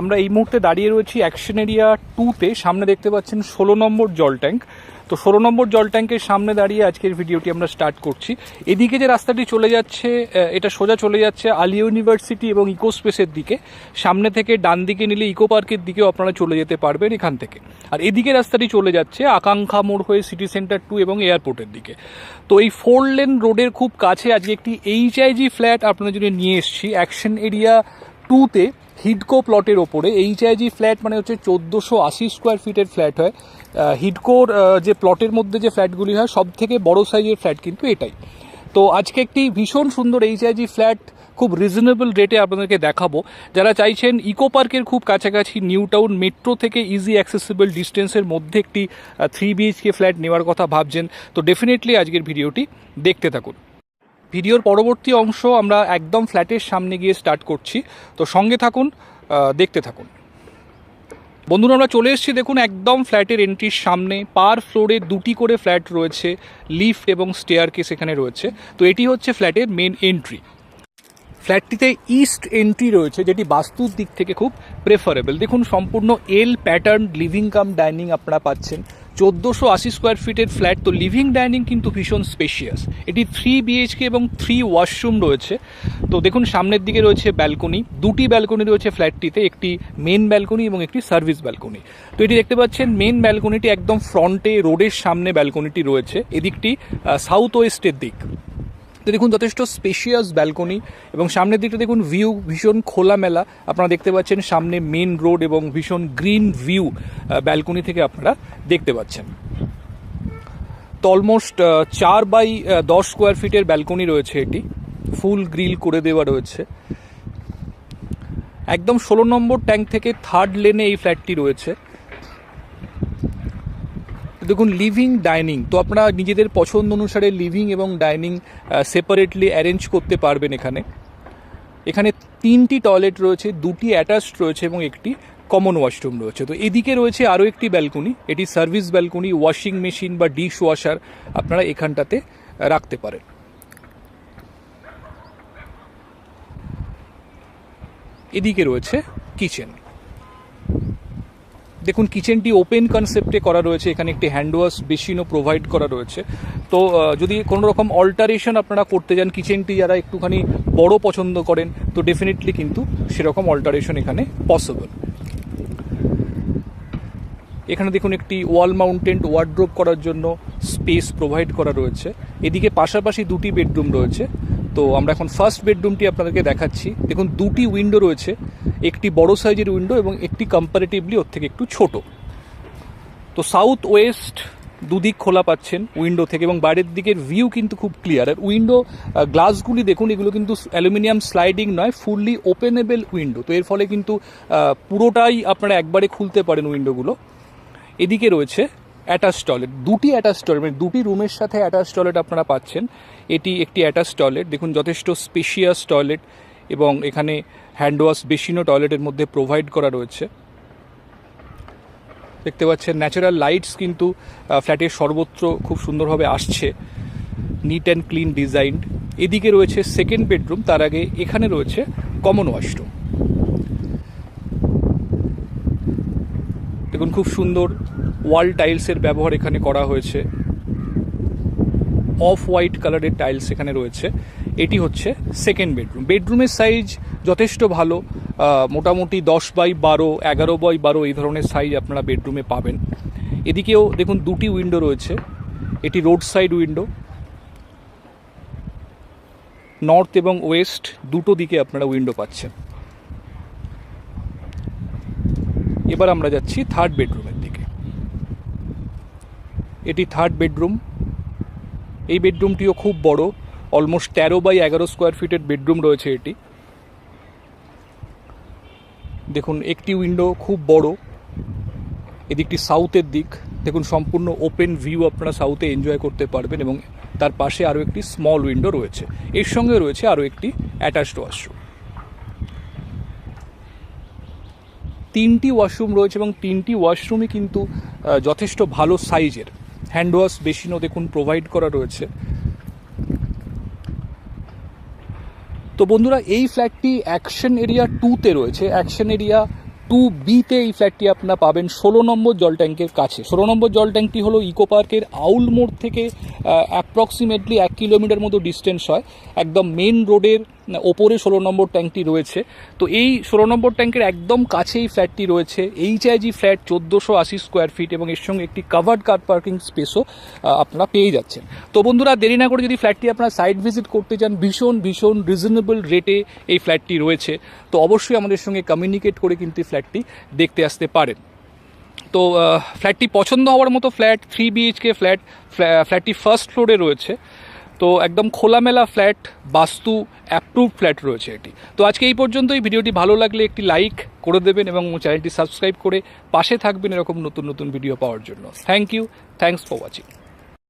আমরা এই মুহূর্তে দাঁড়িয়ে রয়েছি অ্যাকশন এরিয়া টুতে সামনে দেখতে পাচ্ছেন ষোলো নম্বর জল ট্যাঙ্ক। তো ষোলো নম্বর জল ট্যাঙ্কের সামনে দাঁড়িয়ে আজকের ভিডিওটি আমরা স্টার্ট করছি। এদিকে যে রাস্তাটি চলে যাচ্ছে এটা সোজা চলে যাচ্ছে আলিয়া ইউনিভার্সিটি এবং ইকো স্পেসের দিকে। সামনে থেকে ডান দিকে নিলে ইকো পার্কের দিকেও আপনারা চলে যেতে পারবেন এখান থেকে। আর এদিকে রাস্তাটি চলে যাচ্ছে আকাঙ্ক্ষা মোড় হয়ে সিটি সেন্টার টু এবং এয়ারপোর্টের দিকে। তো এই ফোর লেন রোডের খুব কাছে আজকে একটি এইচআইজি ফ্ল্যাট আপনাদের জন্য নিয়ে এসেছি। অ্যাকশন এরিয়া টুতে হিডকো প্লটের ওপরে এইচআইজি ফ্ল্যাট মানে হচ্ছে চোদ্দোশো আশি স্কোয়ার ফিটের ফ্ল্যাট হয়। হিডকোর যে প্লটের মধ্যে যে ফ্ল্যাটগুলি হয় সব থেকে বড় সাইজের ফ্ল্যাট কিন্তু এটাই। তো আজকে একটি ভীষণ সুন্দর এইচআইজি ফ্ল্যাট খুব রিজনেবল রেটে আপনাদেরকে দেখাবো। যারা চাইছেন ইকো পার্কের খুব কাছাকাছি নিউ টাউন মেট্রো থেকে ইজি অ্যাক্সেসিবল ডিস্টেন্সের মধ্যে একটি থ্রি বিএইচকে ফ্ল্যাট নেওয়ার কথা ভাবছেন, তো ডেফিনেটলি আজকের ভিডিওটি দেখতে থাকুন। ভিডিওর পরবর্তী অংশ আমরা একদম ফ্ল্যাটের সামনে গিয়ে স্টার্ট করছি। তো সঙ্গে থাকুন দেখতে থাকুন। বন্ধুরা, আমরা চলে এসেছি, দেখুন, একদম ফ্ল্যাটের এন্ট্রির সামনে। পার ফ্লোরে দুটি করে ফ্ল্যাট রয়েছে, লিফট এবং স্টেয়ার কেস এখানে রয়েছে। তো এটি হচ্ছে ফ্ল্যাটের মেন এন্ট্রি ফ্ল্যাটটিতে ইস্ট এন্ট্রি রয়েছে, যেটি বাস্তুর দিক থেকে খুব প্রেফারেবল দেখুন, সম্পূর্ণ L pattern living cum dining আপনারা পাচ্ছেন। চোদ্দোশো আশি স্কোয়ার ফিটের ফ্ল্যাট তো লিভিং ডাইনিং কিন্তু ভীষণ স্পেশিয়াস এটি থ্রি বিএইচকে এবং থ্রি ওয়াশরুম রয়েছে। তো দেখুন, সামনের দিকে রয়েছে ব্যালকনি দুটি ব্যালকনি রয়েছে ফ্ল্যাটটিতে একটি মেন ব্যালকনি এবং একটি সার্ভিস ব্যালকনি তো এটি দেখতে পাচ্ছেন মেন ব্যালকনিটি একদম ফ্রন্টে রোডের সামনে ব্যালকনিটি রয়েছে। এদিকটি সাউথ ওয়েস্টের দিক। তো দেখুন, যথেষ্ট স্পেশিয়াস ব্যালকনি এবং সামনের দিকটা দেখুন ভিউ ভীষণ খোলামেলা। আপনারা দেখতে পাচ্ছেন সামনে মেন রোড এবং ভীষণ গ্রিন ভিউ ব্যালকনি থেকে আপনারা দেখতে পাচ্ছেন। তো অলমোস্ট চার বাই দশ স্কোয়ার ফিটের ব্যালকনি রয়েছে এটি। ফুল গ্রিল করে দেওয়া রয়েছে। একদম ষোলো নম্বর ট্যাঙ্ক থেকে থার্ড লেনে এই ফ্ল্যাটটি রয়েছে। দেখুন লিভিং ডাইনিং তো আপনারা নিজেদের পছন্দ অনুসারে লিভিং এবং ডাইনিং সেপারেটলি অ্যারেঞ্জ করতে পারবেন এখানে। এখানে তিনটি টয়লেট রয়েছে, দুটি অ্যাটাচড রয়েছে এবং একটি কমন ওয়াশরুম রয়েছে। তো এদিকে রয়েছে আরও একটি ব্যালকনি এটি সার্ভিস ব্যালকনি ওয়াশিং মেশিন বা ডিশ ওয়াশার আপনারা এখানটাতে রাখতে পারেন। এদিকে রয়েছে কিচেন দেখুন, কিচেনটি ওপেন কনসেপ্টে করা রয়েছে, এখানে একটি হ্যান্ড ওয়াশ বেসিনও প্রোভাইড করা রয়েছে। তো যদি কোনো রকম অল্টারেশন আপনারা করতে যান, কিচেনটি যারা একটুখানি বড় পছন্দ করেন, তো ডেফিনেটলি কিন্তু সেরকম অল্টারেশন এখানে পসিবল এখানে দেখুন, একটি ওয়াল মাউন্টেন্ট ওয়ার্ড্রোপ করার জন্য স্পেস প্রোভাইড করা রয়েছে। এদিকে পাশাপাশি দুটি বেডরুম রয়েছে। তো আমরা এখন ফার্স্ট বেডরুমটি আপনাদেরকে দেখাচ্ছি। দেখুন, দুটি উইন্ডো রয়েছে। একটি বড় সাইজের উইন্ডো এবং একটি কম্পারেটিভলি ওর থেকে একটু ছোট। তো সাউথ ওয়েস্ট দুদিক খোলা পাচ্ছেন উইন্ডো থেকে এবং বাইরের দিকের ভিউ কিন্তু খুব ক্লিয়ার আর উইন্ডো গ্লাসগুলি দেখুন, এগুলো কিন্তু অ্যালুমিনিয়াম স্লাইডিং নয় ফুললি ওপেনেবল উইন্ডো তো এর ফলে কিন্তু পুরোটাই আপনারা একবারে খুলতে পারেন উইন্ডোগুলো এদিকে রয়েছে অ্যাটাচ টয়লেট দুটি অ্যাটাচ টয়লেট মানে দুটি রুমের সাথে অ্যাটাচ টয়লেট আপনারা পাচ্ছেন। এটি একটি অ্যাটাচ টয়লেট দেখুন, যথেষ্ট স্পেশিয়াস টয়লেট এবং এখানে হ্যান্ড ওয়াশ টয়লেটের মধ্যে প্রোভাইড করা রয়েছে। দেখতে পাচ্ছেন ন্যাচারাল লাইটস কিন্তু ফ্ল্যাটের সর্বত্র খুব সুন্দরভাবে আসছে। নিট অ্যান্ড ক্লিন ডিজাইনড এদিকে রয়েছে সেকেন্ড বেডরুম তার আগে এখানে রয়েছে কমন ওয়াশরুম দেখুন, খুব সুন্দর ওয়াল টাইলসের ব্যবহার এখানে করা হয়েছে। অফ হোয়াইট কালারের টাইলস এখানে রয়েছে। এটি হচ্ছে সেকেন্ড বেডরুম। বেডরুমের সাইজ যথেষ্ট ভালো। মোটামুটি দশ বাই বারো, এগারো বাই বারো এই ধরনের সাইজ আপনারা বেডরুমে পাবেন। এদিকেও দেখুন দুটি উইন্ডো রয়েছে। এটি রোড সাইড উইন্ডো। নর্থ এবং ওয়েস্ট দুটো দিকে আপনারা উইন্ডো পাচ্ছেন। এবার আমরা যাচ্ছি থার্ড বেডরুমের দিকে এটি থার্ড বেডরুম এই বেডরুমটিও খুব বড় অলমোস্ট তেরো বাই এগারো স্কোয়ার ফিটের বেডরুম রয়েছে এটি। দেখুন, একটি উইন্ডো খুব বড়, এদিকটি সাউথের দিক। দেখুন, সম্পূর্ণ ওপেন ভিউ আপনারা সাউথে এনজয় করতে পারবেন এবং তার পাশে আরও একটি স্মল উইন্ডো রয়েছে। এর সঙ্গে রয়েছে আরও একটি অ্যাটাচড ওয়াশরুম তিনটি ওয়াশরুম রয়েছে এবং তিনটি ওয়াশরুমই কিন্তু যথেষ্ট ভালো সাইজের হ্যান্ড ওয়াশ বেসিনও দেখুন প্রোভাইড করা রয়েছে। তো বন্ধুরা, এই ফ্ল্যাটটি অ্যাকশন এরিয়া টুতে রয়েছে। অ্যাকশন এরিয়া টু বিতে এই ফ্ল্যাটটি আপনারা পাবেন ষোলো নম্বর জল ট্যাঙ্কের কাছে। ষোলো নম্বর জল ট্যাঙ্কটি হলো ইকো পার্কের আউল মোড় থেকে অ্যাপ্রক্সিমেটলি এক কিলোমিটার মতো ডিস্টেন্স হয়। একদম মেন রোডের ওপরে ষোলো নম্বর ট্যাঙ্কটি রয়েছে। তো এই ষোলো নম্বর ট্যাঙ্কের একদম কাছেই ফ্ল্যাটটি রয়েছে। এইচআইজি ফ্ল্যাট চোদ্দোশো আশি স্কোয়ার ফিট এবং এর সঙ্গে একটি কাভার্ড কার পার্কিং স্পেসও আপনারা পেয়ে যাচ্ছেন। তো বন্ধুরা, দেরি না করে যদি ফ্ল্যাটটি আপনারা সাইট ভিজিট করতে চান, ভীষণ ভীষণ রিজনেবল রেটে এই ফ্ল্যাটটি রয়েছে। তো অবশ্যই আমাদের সঙ্গে কমিউনিকেট করে কিন্তু ফ্ল্যাটটি দেখতে আসতে পারেন। তো ফ্ল্যাটটি পছন্দ হওয়ার মতো ফ্ল্যাট থ্রি বিএইচকে ফ্ল্যাট ফ্ল্যা- ফ্ল্যাটটি ফার্স্ট ফ্লোরে রয়েছে। তো একদম খোলামেলা ফ্ল্যাট, বাস্তু অ্যাপ্রুভ ফ্ল্যাট রয়েছে এটি। তো আজকে এই পর্যন্তই, ভিডিওটি ভালো লাগলে একটি লাইক করে দেবেন এবং চ্যানেলটি সাবস্ক্রাইব করে পাশে থাকবেন এরকম নতুন নতুন ভিডিও পাওয়ার জন্য। Thank you thanks for watching